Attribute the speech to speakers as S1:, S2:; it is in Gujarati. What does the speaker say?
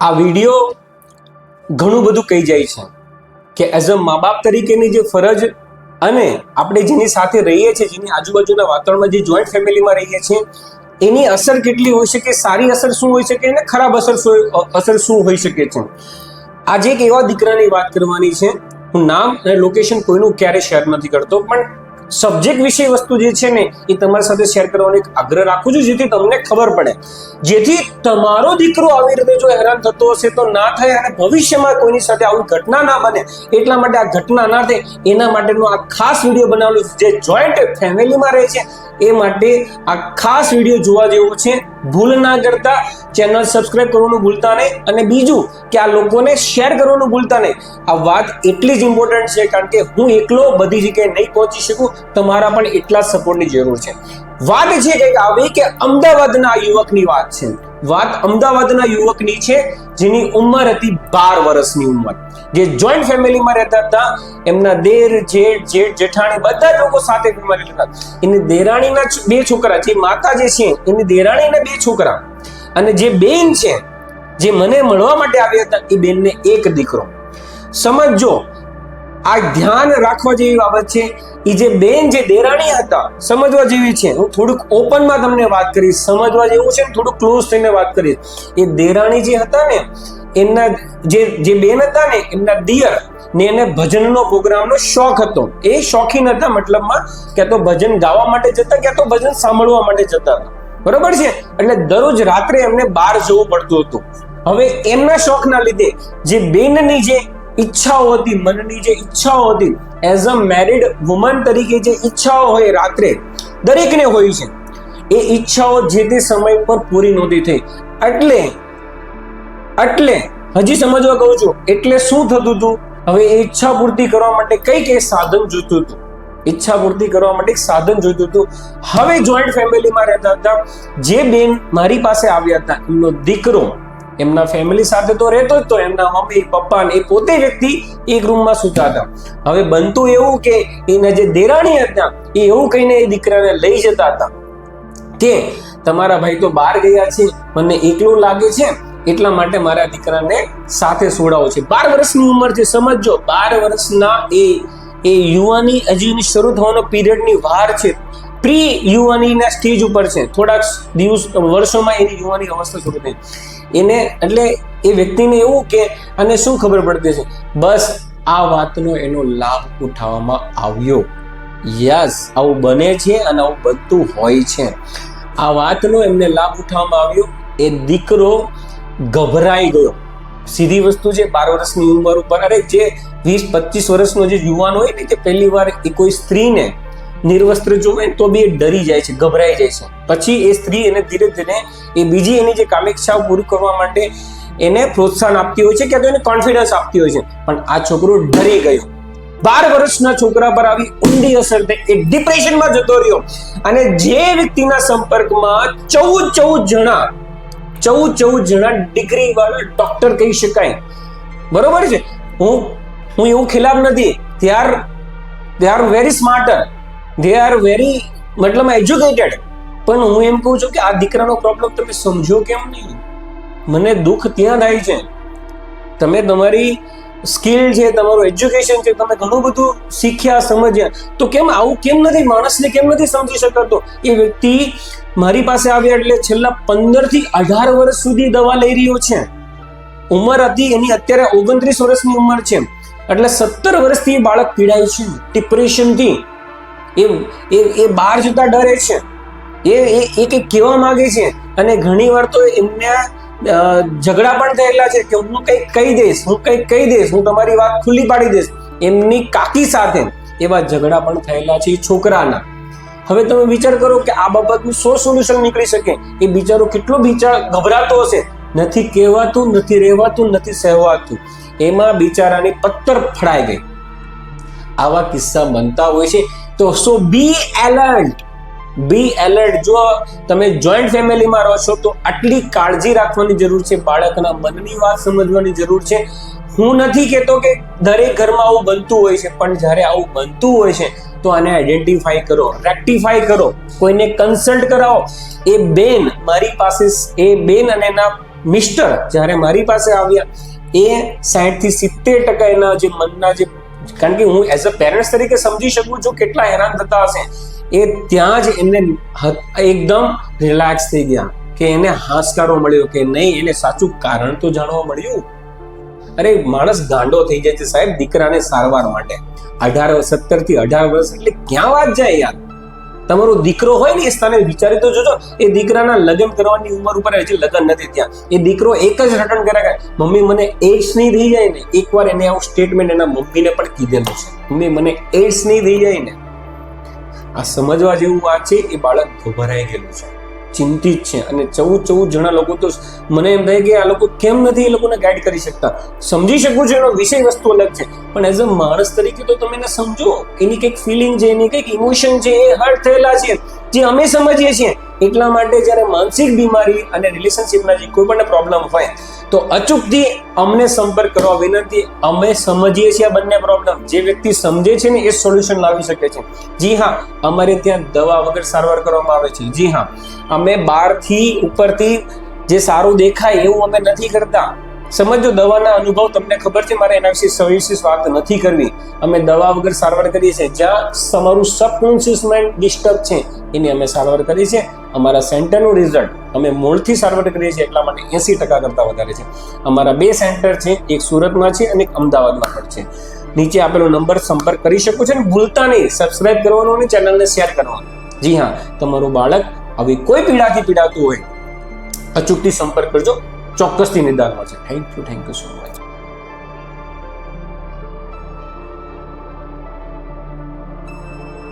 S1: આ વીડિયો ઘણું બધું કહી જાય છે કે એઝ અ મા બાપ તરીકેની જે ફરજ અને આપણે જેની સાથે રહીએ છીએ, જેની આજુબાજુના વાતાવરણમાં જે જોઈન્ટ ફેમિલીમાં રહીએ છીએ, એની અસર કેટલી હોઈ શકે, સારી અસર શું હોઈ શકે અને ખરાબ અસર અસર શું હોઈ શકે છે? આજે એક એવા દીકરાની વાત કરવાની છે, હું નામ અને લોકેશન કોઈનું ક્યારે શેર નથી કરતો, પણ સબ્જેક્ટ વિષય વસ્તુ જે છે ને, એ તમારી સાથે શેર કરવાનો એક આગ્રહ રાખું છું, જેથી તમને ખબર પડે. જેથી તમારો દીકરો આવી રીતે જો હેરાન થતો હશે તો ના થાય અને ભવિષ્યમાં કોઈની સાથે આવી ઘટના ના બને. એટલા માટે આ ઘટના ના થાય. એના માટેનો આ ખાસ વીડિયો બનાવેલો જે જોઈન્ટ ફેમિલીમાં રહે છે. એ માટે આ ખાસ વીડિયો જોવા જેવો છે. ભૂલ ના કરતા ચેનલ સબસ્ક્રાઇબ કરવાનું ભૂલતા નહીં. અને બીજું કે આ લોકોને શેર કરવાનું ભૂલતા નહીં. આ વાત એટલી જ ઇમ્પોર્ટન્ટ છે કારણ કે હું એકલો બધી જગ્યાએ નહીં પહોંચી શકું. તમારા પણ એટલા સપોર્ટની જરૂર છે. વાત છે કંઈક આવી કે અમદાવાદના યુવકની વાત છે. વાત અમદાવાદના યુવકની છે, જેની ઉંમર હતી બાર વર્ષની ઉંમર. જે જોઈન્ટ ફેમિલીમાં રહેતા હતા, એમના દેર, જેઠ જેઠ, જેઠાણી બધા લોકો સાથે રહેતા હતા. એની દેરાણીના બે છોકરા જે માતા જે છે, એની દેરાણીના બે છોકરા. અને જે બેન છે, જે મને મળવા માટે આવ્યા હતા, એ બેનને એક દીકરો. સમજજો આ ધ્યાન રાખવા જેવી બાબત છે. એ જે બેન જે દેરાણી હતા, સમજવા જેવી છે. હું થોડુંક ઓપનમાં તમને વાત કરીશ. સમજવા જેવું છે ને થોડુંક ક્લોઝ થઈને વાત કરીશ. એ દેરાણી જે હતા ને, એમના જે જે બેન હતા ને, એમના દિયર ને એને ભજનનો પ્રોગ્રામનો શોખ હતો. એ શોખીન હતા, મતલબમાં ક્યાં તો ભજન ગાવા માટે જતા ક્યાં તો ભજન સાંભળવા માટે જતા હતા. બરોબર છે? એટલે દરરોજ રાત્રે એમને બહાર જવું પડતું હતું. હવે એમના શોખના લીધે જે બેનની જે ઈચ્છાઓ હતી, મનની જે ઈચ્છાઓ હતી એઝ અ મેરિડ વુમન તરીકે જે ઈચ્છાઓ હોય રાત્રે દરેકને હોય છે. એ ઈચ્છાઓ જે તે સમય પર પૂરી નહોતી થઈ. એટલે એટલે, હજી સમજવા કહું છું, એટલે શું થતું હતું? હવે એ ઈચ્છા પૂર્તિ કરવા માટે કઈ કઈ સાધન જોતું હતું. ઈચ્છા પૂર્તિ કરવા માટે એક સાધન જોઈતું હતું. હવે જોઈન્ટ ફેમિલીમાં રહેતા હતા. જે બેન મારી પાસે આવ્યા હતા, એમનો દીકરો એમના ફેમિલી સાથે તો રહેતો જ તો, એમના મમ્મી, પપ્પા ને એ પોતે વ્યક્તિ એક રૂમમાં સૂતા હતા. હવે બનતું એવું કે એના જે દેરાણી હતા, એ એવું કહીને એ દીકરાને લઈ જતા હતા કે તમારા ભાઈ તો બહાર ગયા છે, મને એકલું લાગે છે, એટલા માટે મારા દીકરાને સાથે સોડાવો છે. બાર વર્ષની ઉંમર છે, સમજજો. બાર વર્ષના એ એ યુવાની હજી શરૂ થવાનો પીરિયડની વાર છે. પ્રી યુવાનીના સ્ટેજ ઉપર છે. થોડાક દિવસ, વર્ષોમાં એની યુવાની અવસ્થા શરૂ થઈ. એને, એટલે એ વ્યક્તિને એવું કે અને શું ખબર પડતી છે બસ આ વાતનો એનો લાભ ઉઠાવવામાં આવ્યો. યસ, આવું બને છે અને આવું બનતું હોય છે. આ વાતનો એમને લાભ ઉઠાવવામાં આવ્યો. એ દીકરો ગભરાઈ ગયો. સીધી વસ્તુ છે, બાર વર્ષની ઉંમર ઉપર. અરે, જે વીસ, પચીસ વર્ષનો જે યુવાન હોય ને તે પહેલી વાર એ કોઈ સ્ત્રીને નિર્વસ્ત્ર જોવે તો બી એ ડરી જાય છે, ગભરાઈ જાય છે. પછી એ સ્ત્રી એને ધીરે ધીરે એ બીજી એની જે કામેક્ષાઓ પૂરી કરવા માટે એને પ્રોત્સાહન આપતી હોય છે કે તો એને કોન્ફિડન્સ આપતી હોય છે. પણ આ છોકરો ડરી ગયો. બાર વર્ષના છોકરા પર આવી ઊંડી અસર થઈ, એ ડિપ્રેશનમાં જતો રહ્યો. અને જે વ્યક્તિના સંપર્કમાં ચૌદ ચૌદ જણા, ચૌદ ચૌદ જણા ડિગ્રી વાળા ડોક્ટર કહી શકાય. બરોબર છે? હું હું એવું ખિલાફ નથી. They are very smarter they are very મતલબ એજ્યુકેટેડ પણ હું એમ કહું છું કે આ દીકરાનો પ્રોબ્લેમ તમે સમજો કેમ નહીં? મને દુઃખ ત્યાં થાય છે. તમે તમારી સ્કિલ છે, તમારું એજ્યુકેશન છે, તમે ઘણું બધું શીખ્યા, સમજ્યા. તો કેમ આવું કેમ નથી? માણસને કેમ નથી સમજી શકાતો? એ વ્યક્તિ મારી પાસે આવ્યા એટલે છેલ્લા પંદરથી અઢાર વર્ષ સુધી દવા લઈ રહ્યો છે. ઉંમર હતી, એની અત્યારે ઓગણત્રીસ વર્ષની ઉંમર છે. એટલે સત્તર વર્ષથી બાળક પીડાય છે. ડિપ્રેશનથી એ એ એ બહાર જતા ડરે છે. એ એ એ કંઈક કહેવા માગે છે. અને ઘણી વાર તો એમને ઝઘડા પણ થયેલા છે કે હું કંઈક કહી દઈશ, હું કંઈક કહી દઈશ, હું તમારી વાત ખુલ્લી પાડી દઈશ. એમની કાકી સાથે એવા ઝઘડા પણ થયેલા છે છોકરાના. હવે તમે વિચાર કરો કે આ બાબતનું શું સોલ્યુશન નીકળી શકે? એ બિચારો કેટલો બિચાર ગભરાતો હશે. નથી કહેવાતું, નથી રહેવાતું, નથી સહેવાતું. એમાં બિચારાની પથ્થર ફડાઈ ગઈ. આવા કિસ્સા બનતા હોય છે. તો સો બી એલર્ટ બી એલર્ટ જો તમે જોઈન્ટ ફેમિલીમાં રહો છો, તો આટલી કાળજી રાખવાની જરૂર છે, બાળકના મનની વાત સમજવાની જરૂર છે. હું નથી કહેતો કે દરેક ઘરમાં આવું બનતું હોય છે, પણ જ્યારે આવું બનતું હોય છે, તો આને આઈડેન્ટિફાઈ કરો રેક્ટિફાઈ કરો. કોઈને કન્સલ્ટ કરાવો. એ બેન મારી પાસે એ બેન અને એના મિસ્ટર જ્યારે મારી પાસે આવ્યા, એ સાઠથી સિત્તેર ટકા એના જે મનના જે કારણ કે હું એઝ અ પેરેન્ટ્સ તરીકે સમજી શકું છું કેટલા હેરાન થતા હશે. એ ત્યાં જ એમને એકદમ રિલેક્સ થઈ ગયા કે એને હાશકારો મળ્યો કે નહીં, એને સાચું કારણ તો જાણવા મળ્યું. અરે, માણસ ગાંડો થઈ જાય છે સાહેબ દીકરાને સારવાર માટે. અઢાર સત્તરથી અઢાર વર્ષ એટલે ક્યાં વાત જાય યાર? તમારો દીકરો હોય ને એ સ્થાને વિચારી તો જોજો, એ દીકરાના લગ્ન કરવાની ઉંમર ઉપર હજી લગ્ન નથી ત્યાં એ દીકરો એક જ રટન કરે કે, મમ્મી, મને એડ્સ નહીં થઈ જાય ને. એકવાર એને આવું સ્ટેટમેન્ટ એના મમ્મીને પણ કીધેલું છે. મમ્મી, મને એડ્સ નહીં થઈ જાય ને. આ સમજવા જેવું વાત છે, એ બાળક ગભરાઈ ગયેલું છે. ચિંતિત છે અને ચૌદ ચૌદ જણા લોકો તો મને એમ થાય કે આ લોકો કેમ નથી એ લોકોને ગાઈડ કરી શકતા? સમજી શકું છું એનો વિષય વસ્તુ અલગ છે, પણ એઝ અ માણસ તરીકે તો તમે એને સમજો. એની કંઈક ફિલિંગ છે, એની કંઈક ઇમોશન છે, એ હર્ટ થયેલા છે, જે અમે સમજીએ છીએ. એટલા માટે જ્યારે માનસિક બીમારી અને રિલેશનશિપના જે કોઈ પણ પ્રોબ્લેમ હોય તો અચૂકથી અમને સંપર્ક કરવા વિનંતી, અમે સમજીએ છીએ આ બંને પ્રોબ્લેમ જે વ્યક્તિ સમજે છે ને એ સોલ્યુશન લાવી શકે છે. જી હા, અમારે ત્યાં દવા વગર સારવાર કરવામાં આવે છે. જી હા, અમે બહારથી ઉપરથી જે સારું દેખાય એવું અમે નથી કરતા. સમજો, દવાના અનુભવ તમને ખબર છે? મારે એના વિશે સવિશેષ વાત નથી કરવી. અમે દવા વગર સારવાર કરીએ છીએ. જ્યાં તમારું સબકોન્શિયસ માઇન્ડ ડિસ્ટર્બ છે, એની અમે સારવાર કરીએ છીએ. અમારા સેન્ટરનું રિઝલ્ટ અમે મૂળથી સારવાર કરીએ છીએ એટલા માટે એસી ટકા કરતાં વધારે છે. અમારા બે સેન્ટર છે, એક સુરતમાં છે અને એક અમદાવાદમાં પણ છે. નીચે આપેલો નંબર સંપર્ક કરી શકો છો અને ભૂલતા નહીં. સબસ્ક્રાઇબ કરવાનો અને ચેનલને શેર કરવાનો. જી હા, તમારું બાળક આવી કોઈ પીડાથી પીડાતું હોય અચૂકથી સંપર્ક કરજો. ચોક્કસથી નિદાન મળશે thank you thank you so much